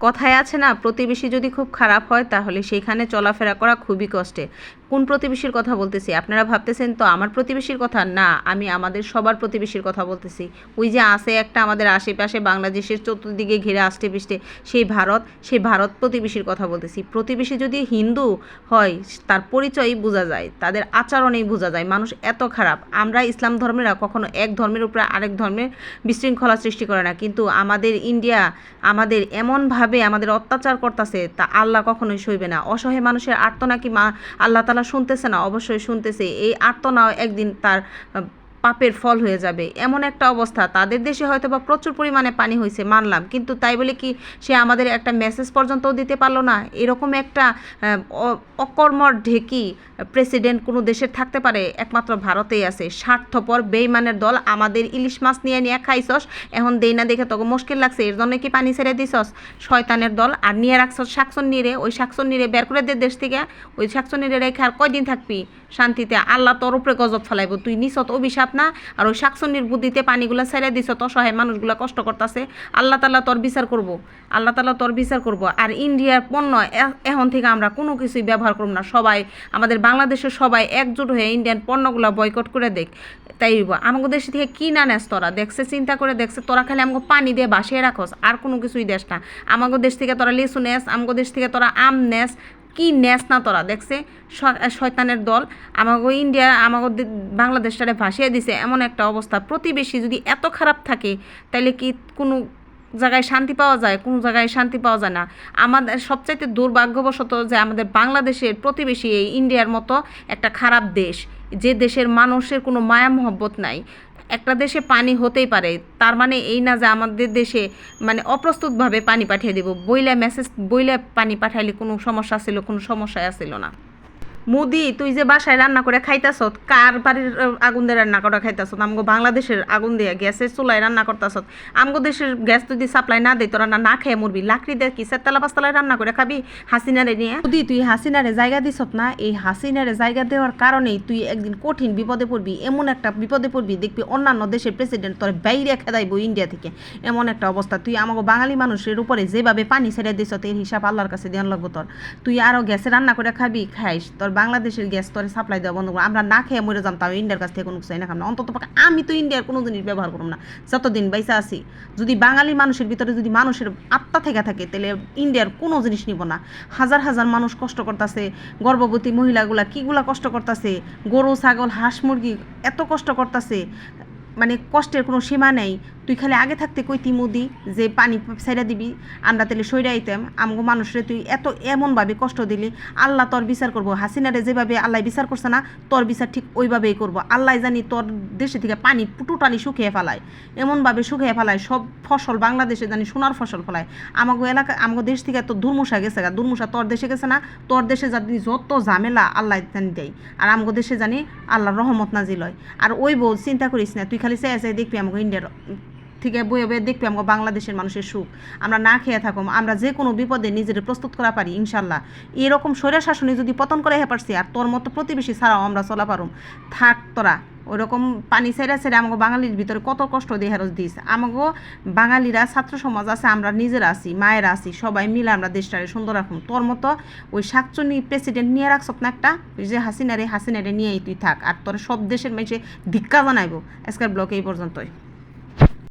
কথায় আছে না, প্রতিবেশী যদি খুব খারাপ হয় তাহলে সেখানে চলাফেরা করা খুবই কষ্টে। কোন প্রতিবেশীর কথা বলতেছি? আপনারা ভাবতেছেন তো আমার প্রতিবেশীর কথা? না, আমি আমাদের সবার প্রতিবেশীর কথা বলতেছি। ওই যে আছে একটা আমাদের আশেপাশে বাংলাদেশের চতুর্দিকে ঘিরে আসতে পিষ্টে সেই ভারত সেই ভারত প্রতিবেশীর কথা বলতেছি। প্রতিবেশী যদি হিন্দু হয়, তার পরিচয়ই বোঝা যায়, তাদের আচরণেই বোঝা যায়। মানুষ এত খারাপ। আমরা ইসলাম ধর্মেরা কখনো এক ধর্মের উপরে আরেক ধর্মের বিশৃঙ্খলা সৃষ্টি করে না। কিন্তু আমাদের ইন্ডিয়া, আমাদের এমনভাবে আমাদের অত্যাচার করতেছে, তা আল্লাহ কখনোই সইবে না। অসহায় মানুষের আর্তনা কি মা আল্লাহ তালা শুনতেছে না? অবশ্যই শুনতেছে। এই আর্তনাও একদিন তার পাপের ফল হয়ে যাবে। এমন একটা অবস্থা। তাদের দেশে হয়তো বা প্রচুর পরিমাণে পানি হয়েছে, মানলাম। কিন্তু তাই বলে কি সে আমাদের একটা মেসেজ পর্যন্তও দিতে পারল না? এরকম একটা অকর্মর ঢেকি প্রেসিডেন্ট কোনো দেশের থাকতে পারে? একমাত্র ভারতেই আছে। স্বার্থপর, বেইমানের দল, আমাদের ইলিশ মাছ নিয়ে নিয়ে খাইছস। এখন দেই না দেখে তোকে মুশকিল লাগছে। এর জন্য কি পানি ছেড়ে দিছস? শয়তানের দল, আর নিয়ে রাখছস শাকসন নিরে ওই শাকসন নিরে বের করে দে দেশ থেকে। ওই শাকসন নিরে রেখে আর কয়দিন থাকবি? শান্তিতে আল্লাহ তোর উপরে গজব ফেলাইব। তুই নিছত অভিশাপ না, আর ওই শাকসন্নির বুদ্ধিতে পানিগুলো ছেড়ে দিছ অসহায় মানুষগুলো কষ্ট করতেছে। আল্লাহ তাল্লাহ তোর বিচার করব। আল্লাহ তাল্লাহ তোর বিচার করব। আর ইন্ডিয়ার পণ্য এখন থেকে আমরা কোনো কিছুই ব্যবহার করব না। সবাই, আমাদের বাংলাদেশের সবাই একজোট হয়ে ইন্ডিয়ান পণ্যগুলো বয়কট করে দেখ, তাই। আমাদের দেশ থেকে কি না নেস তোরা? দেখছে, চিন্তা করে দেখছে, তোরা খালি আমাকে পানি দিয়ে বাসিয়ে রাখস, আর কোনো কিছুই দেশ না। আমাদের দেশ থেকে তোরা লিচু নেস আমাদের দেশ থেকে তোরা আম নেস কি নেস না তোরা? দেখছে শয়তানের দল আমাকে ইন্ডিয়া আমাকে বাংলাদেশটারে ভাসিয়ে দিছে। এমন একটা অবস্থা। প্রতিবেশী যদি এত খারাপ থাকে তাহলে কি কোনো জায়গায় শান্তি পাওয়া যায়? কোনো জায়গায় শান্তি পাওয়া যায় না। আমাদের সবচাইতে দুর্ভাগ্যবশত যে আমাদের বাংলাদেশের প্রতিবেশী এই ইন্ডিয়ার মতো একটা খারাপ দেশ, যে দেশের মানুষের কোনো মায়া মহব্বত নাই। একটা দেশে পানি হতেই পারে। তার মানে এই না যে আমাদের দেশে মানে অপ্রস্তুতভাবে পানি পাঠিয়ে দেব। বইলে মেসেজ বইলে পানি পাঠাইলে কোনো সমস্যা ছিল, কোনো সমস্যায় আসছিল না। মুদি, তুই যে বাসায় রান্না করে খাইতাছ কার বাড়ির আগুন দিয়ে রান্না করে খাইতাছ আমগো বাংলাদেশের আগুন দিয়ে গ্যাসের চুলায় রান্না করতাছ আমগো দেশের গ্যাস যদি সাপ্লাই না দেয় তো রান্না না খেয়ে মরবি। লাকড়ি দিয়ে কি চারতলা পাঁচতলায় রান্না করে খাবি? হাসিনারে নিয়ে। মুদি, তুই হাসিনারে জায়গা দিছ না? এই হাসিনারে জায়গা দেওয়ার কারণেই তুই একদিন কঠিন বিপদে পড়বি। এমন একটা বিপদে পড়বি, দেখবি অন্যান্য দেশের প্রেসিডেন্ট তোর বাইরে খেদাইব ইন্ডিয়া থেকে। এমন একটা অবস্থা। তুই আমাকে বাঙালি মানুষের উপরে যেভাবে পানি ছেড়ে দিছ এর হিসাব আল্লাহর কাছে দেওয়ান লাগবো তোর। তুই আরও গ্যাসে রান্না করে খাবি, খাইস। তোর বাংলাদেশের গ্যাস তোরে সাপ্লাই দেওয়া বন্ধ করব। আমরা না খেয়ে মরে তাও ইন্ডিয়ার কাছ থেকে কোনো কিছু না খাম না অন্তত পক্ষে আমি তো ইন্ডিয়ার কোনো জিনিস ব্যবহার করব না যতদিন বাইসা আছি, যদি বাঙালি মানুষের ভিতরে যদি মানুষের আত্মা থেকে থাকে, তাহলে ইন্ডিয়ার কোনো জিনিস নিব না হাজার হাজার মানুষ কষ্ট করতেছে, গর্ভবতী মহিলাগুলা কীগুলা কষ্ট করতেছে, গরু, ছাগল, হাঁস, মুরগি এত কষ্ট করতেছে মানে কষ্টের কোনো সীমা নেই। তুই খালি আগে থাকতে কইতি মুদি যে পানি সাইডা দিবি, আমরা তাহলে সইরা আইতাম। আমগো মানুষরে তুই এত এমনভাবে কষ্ট দিলি, আল্লাহ তোর বিচার করব। হাসিনারে যেভাবে আল্লাহ বিচার করছে না, তোর বিচার ঠিক ওইভাবেই করব। আল্লাহ জানি তোর দেশে থেকে পানি টোটালি শুকিয়ে ফেলায়। এমনভাবে শুকিয়ে ফেলায়, সব ফসল, বাংলাদেশে জানি সোনার ফসল ফলায়। আমাগো এলাকা, আমাগো দেশ থেকে তো দুর্মুষা গেছে গা। দুর্মুষা তোর দেশে গেছে না। তোর দেশে জানি যত ঝামেলা আল্লাহ জানি দেয়। আর আমগো দেশে জানি আল্লাহর রহমত নাজিল হয়। আর ওই বউ চিন্তা করিস না, তুই খালি চেয়ে চেয়ে দেখবি আমাকে ইন্ডিয়ার থেকে বয়ে বয়ে দেখবি আমাকে বাংলাদেশের মানুষের সুখ। আমরা না খেয়ে থাকো আমরা যে কোনো বিপদে নিজের প্রস্তুত করা পারি, ইনশাল্লাহ। এরকম স্বৈরা শাসনে যদি পতন করে হে পারছি, আর তোর মতো প্রতিবেশী ছাড়াও আমরা চলা পারুম। থাক তোরা। ওইরকম পানি সাইরা ছেড়ে আমাকে বাঙালির ভিতরে কত কষ্ট দিয়ে হেরস দিস। আমাকে বাঙালিরা, ছাত্র সমাজ আছে, আমরা নিজেরা আছি, মায়েরা আছি, সবাই মিলে আমরা দেশটারে সুন্দর রাখুন তোর মতো ওই শাকচুনি প্রেসিডেন্ট নিয়ে রাখছ না একটা? যে হাসিনারে হাসিনারে নিয়েই তুই থাক, আর তোর সব দেশের মেয়েছে ধিক্কা জানাইব। আজকের ব্লকে এই পর্যন্তই।